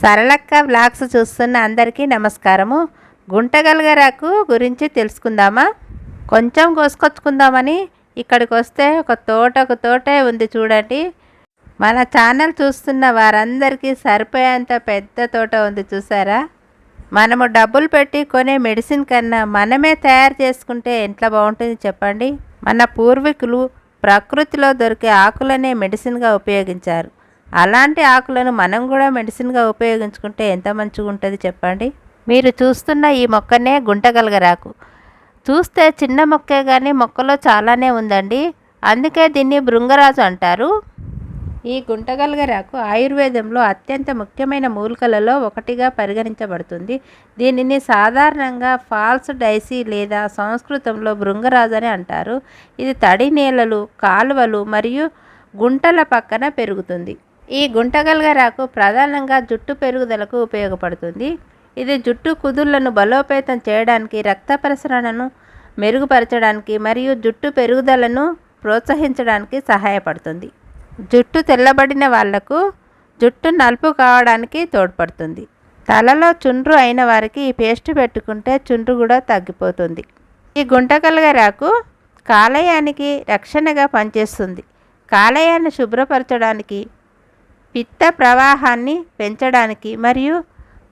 సరళక్క blogs చూస్తున్న అందరికీ నమస్కారము. గుంటగలగరాకు గురించి తెలుసుకుందామా? కొంచెం కోసుకొచ్చుకుందామని ఇక్కడికి వస్తే ఒక తోట ఒక తోటే ఉంది చూడండి. మన ఛానల్ చూస్తున్న వారందరికీ సరిపోయేంత పెద్ద తోట ఉంది చూసారా? మనము డబ్బులు పెట్టి కొనే మెడిసిన్ కన్నా మనమే తయారు చేసుకుంటే ఎంత బాగుంటుంది చెప్పండి? మన పూర్వీకులు ప్రకృతిలో దొరికే ఆకులనే మెడిసిన్గా ఉపయోగించారు. అలాంటి ఆకులను మనం కూడా మెడిసిన్గా ఉపయోగించుకుంటే ఎంత మంచిగా ఉంటుంది చెప్పండి? మీరు చూస్తున్న ఈ మొక్కనే గుంటగలగరాకు. చూస్తే చిన్న మొక్కే కానీ మొక్కలో చాలానే ఉందండి. అందుకే దీన్ని భృంగరాజు అంటారు. ఈ గుంటగలగరాకు ఆయుర్వేదంలో అత్యంత ముఖ్యమైన మూలికలలో ఒకటిగా పరిగణించబడుతుంది. దీనిని సాధారణంగా ఫాల్స్ డైసీ లేదా సంస్కృతంలో భృంగరాజు అని అంటారు. ఇది తడి నేలలు కాలువలు మరియు గుంటల పక్కన పెరుగుతుంది. ఈ గుంటగల్గరాకు ప్రధానంగా జుట్టు పెరుగుదలకు ఉపయోగపడుతుంది. ఇది జుట్టు కుదుళ్ళను బలోపేతం చేయడానికి రక్త ప్రసరణను మెరుగుపరచడానికి మరియు జుట్టు పెరుగుదలను ప్రోత్సహించడానికి సహాయపడుతుంది. జుట్టు తెల్లబడిన వాళ్ళకు జుట్టు నలుపు కావడానికి తోడ్పడుతుంది. తలలో చుండ్రు అయిన వారికి ఈ పేస్ట్ పెట్టుకుంటే చుండ్రు కూడా తగ్గిపోతుంది. ఈ గుంటకలగరాకు కాలేయానికి రక్షణగా పనిచేస్తుంది. కాలేయాన్ని శుభ్రపరచడానికి పిత్త ప్రవాహాన్ని పెంచడానికి మరియు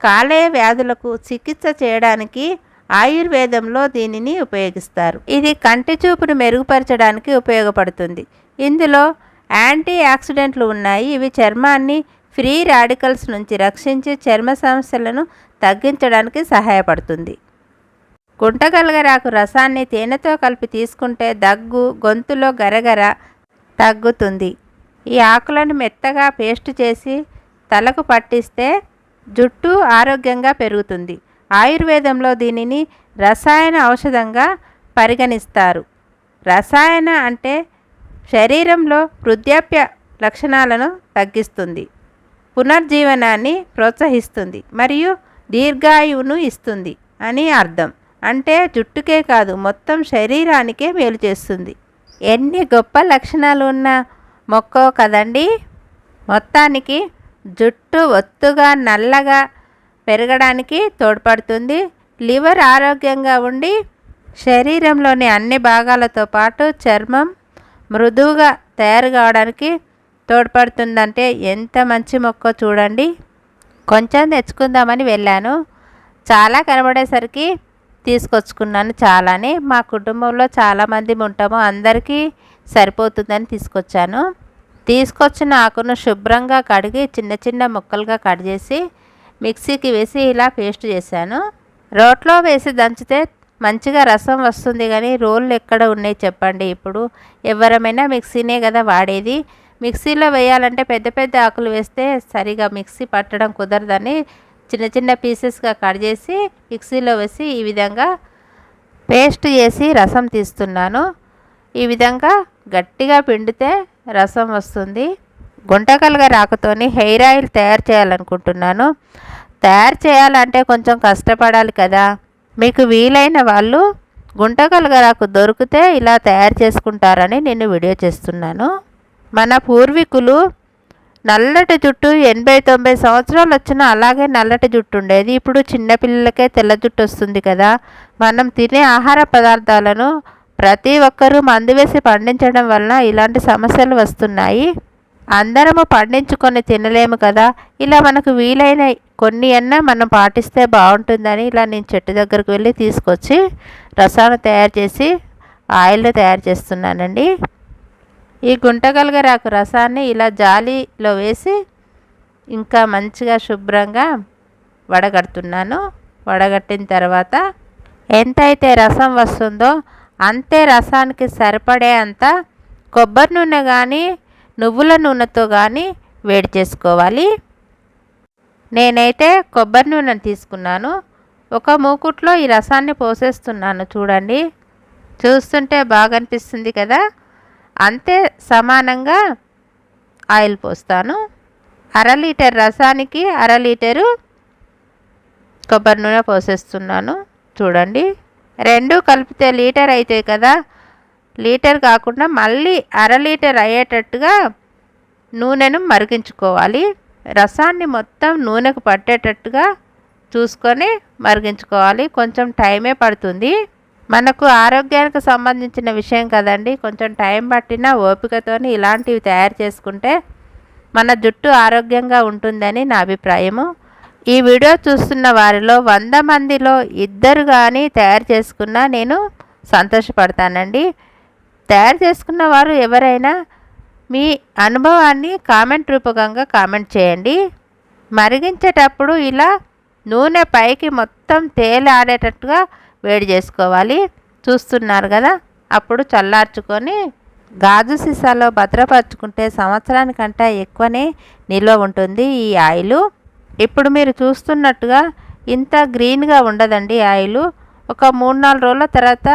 కాలేయ వ్యాధులకు చికిత్స చేయడానికి ఆయుర్వేదంలో దీనిని ఉపయోగిస్తారు. ఇది కంటి చూపును మెరుగుపరచడానికి ఉపయోగపడుతుంది. ఇందులో యాంటీ ఆక్సిడెంట్లు ఉన్నాయి. ఇవి చర్మాన్ని ఫ్రీ రాడికల్స్ నుంచి రక్షించి చర్మ సమస్యలను తగ్గించడానికి సహాయపడుతుంది. గుంటగలగరాకు రసాన్ని తేనెతో కలిపి తీసుకుంటే దగ్గు గొంతులో గరగర తగ్గుతుంది. ఈ ఆకులను మెత్తగా పేస్ట్ చేసి తలకు పట్టిస్తే జుట్టు ఆరోగ్యంగా పెరుగుతుంది. ఆయుర్వేదంలో దీనిని రసాయన ఔషధంగా పరిగణిస్తారు. రసాయన అంటే శరీరంలో వృద్ధాప్య లక్షణాలను తగ్గిస్తుంది. పునర్జీవనాన్ని ప్రోత్సహిస్తుంది మరియు దీర్ఘాయువును ఇస్తుంది అని అర్థం. అంటే జుట్టుకే కాదు మొత్తం శరీరానికే మేలు చేస్తుంది. ఎన్ని గొప్ప లక్షణాలు ఉన్నా మొక్కో కదండి? మొత్తానికి జుట్టు ఒత్తుగా నల్లగా పెరగడానికి తోడ్పడుతుంది. లివర్ ఆరోగ్యంగా ఉండి శరీరంలోని అన్ని భాగాలతో పాటు చర్మం మృదువుగా తయారు కావడానికి తోడ్పడుతుందంటే ఎంత మంచి మొక్క చూడండి. కొంచెం తెచ్చుకుందామని వెళ్ళాను. చాలా కనబడేసరికి తీసుకొచ్చుకున్నాను చాలానే. మా కుటుంబంలో చాలామంది ఉంటాము. అందరికీ సరిపోతుందని తీసుకొచ్చాను. తీసుకొచ్చిన ఆకును శుభ్రంగా కడిగి చిన్న చిన్న ముక్కలుగా కట్ చేసి మిక్సీకి వేసి ఇలా పేస్ట్ చేశాను. రోట్లో వేసి దంచితే మంచిగా రసం వస్తుంది కానీ రోళ్ళు ఎక్కడ ఉన్నాయి చెప్పండి ఇప్పుడు. ఎవరమైనా మిక్సీనే కదా వాడేది. మిక్సీలో వేయాలంటే పెద్ద పెద్ద ఆకులు వేస్తే సరిగా మిక్సీ పట్టడం కుదరదని చిన్న చిన్న పీసెస్గా కట్ చేసి మిక్సీలో వేసి ఈ విధంగా పేస్ట్ చేసి రసం తీస్తున్నాను. ఈ విధంగా గట్టిగా పిండితే రసం వస్తుంది. గుంటకలుగా రాకతోని హెయిర్ ఆయిల్ తయారు చేయాలనుకుంటున్నాను. తయారు చేయాలంటే కొంచెం కష్టపడాలి కదా. మీకు వీలైన వాళ్ళు గుంటకలుగా రాకు దొరికితే ఇలా తయారు చేసుకుంటారని నేను వీడియో చేస్తున్నాను. మన పూర్వీకులు నల్లటి జుట్టు ఎనభై తొంభై సంవత్సరాలు వచ్చినా అలాగే నల్లటి జుట్టు ఉండేది. ఇప్పుడు చిన్నపిల్లలకే తెల్ల జుట్టు వస్తుంది కదా. మనం తినే ఆహార పదార్థాలను ప్రతి ఒక్కరూ మందు వేసి పండించడం వలన ఇలాంటి సమస్యలు వస్తున్నాయి. అందరము పండించుకొని తినలేము కదా. ఇలా మనకు వీలైన కొన్ని అన్నా మనం పాటిస్తే బాగుంటుందని ఇలా నేను చెట్టు దగ్గరకు వెళ్ళి తీసుకొచ్చి రసాన్ని తయారు చేసి ఆయిల్ని తయారు చేస్తున్నానండి. ఈ గుంటగలగరాకు రసాన్ని ఇలా జాలీలో వేసి ఇంకా మంచిగా శుభ్రంగా వడగడుతున్నాను. వడగట్టిన తర్వాత ఎంతైతే రసం వస్తుందో అంతే రసానికి సరిపడే అంత కొబ్బరి నూనె కానీ నువ్వుల నూనెతో కానీ వేడి చేసుకోవాలి. నేనైతే కొబ్బరి నూనెను తీసుకున్నాను. ఒక మూకుట్లో ఈ రసాన్ని పోసేస్తున్నాను చూడండి. చూస్తుంటే బాగా అనిపిస్తుంది కదా? అంతే సమానంగా ఆయిల్ పోస్తాను. అర లీటర్ రసానికి అర లీటరు కొబ్బరి నూనె పోసేస్తున్నాను చూడండి. రెండు కలిపితే లీటర్ అవుతాయి కదా. లీటర్ కాకుండా మళ్ళీ అర లీటర్ అయ్యేటట్టుగా నూనెను మరిగించుకోవాలి. రసాన్ని మొత్తం నూనెకు పట్టేటట్టుగా చూసుకొని మరిగించుకోవాలి. కొంచెం టైమే పడుతుంది. మనకు ఆరోగ్యానికి సంబంధించిన విషయం కదండి. కొంచెం టైం పట్టినా ఓపికతోని ఇలాంటివి తయారు చేసుకుంటే మన జుట్టు ఆరోగ్యంగా ఉంటుందని నా అభిప్రాయము. ఈ వీడియో చూస్తున్న వారిలో వంద మందిలో ఇద్దరు కానీ తయారు చేసుకున్నా నేను సంతోషపడతానండి. తయారు చేసుకున్న వారు ఎవరైనా మీ అనుభవాన్ని కామెంట్ రూపకంగా కామెంట్ చేయండి. మరిగించేటప్పుడు ఇలా నూనె పైకి మొత్తం తేలాడేటట్టుగా వేడి చేసుకోవాలి. చూస్తున్నారు కదా అప్పుడు చల్లార్చుకొని గాజు సీసాలో భద్రపరుచుకుంటే సంవత్సరానికంటే ఎక్కువనే నిల్వ ఉంటుంది ఈ ఆయిల్. ఇప్పుడు మీరు చూస్తున్నట్టుగా ఇంత గ్రీన్గా ఉండదండి ఆయిల్. ఒక మూడు నాలుగు రోజుల తర్వాత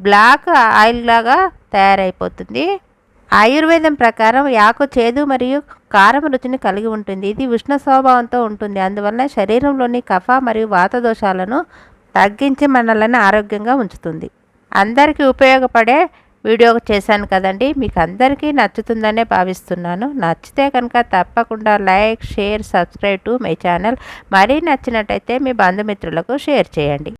బ్లాక్ ఆయిల్ లాగా తయారైపోతుంది. ఆయుర్వేదం ప్రకారం యాకు చేదు మరియు కారం రుచిని కలిగి ఉంటుంది. ఇది ఉష్ణ స్వభావంతో ఉంటుంది. అందువలన శరీరంలోని కఫ మరియు వాత దోషాలను తగ్గించి మనల్ని ఆరోగ్యంగా ఉంచుతుంది. అందరికీ ఉపయోగపడే వీడియో చేశాను కదండి. మీకు అందరికీ నచ్చుతుందనే భావిస్తున్నాను. నచ్చితే కనుక తప్పకుండా like share subscribe to my channel. మరీ నచ్చినట్టయితే మీ బంధుమిత్రులకు షేర్ చేయండి.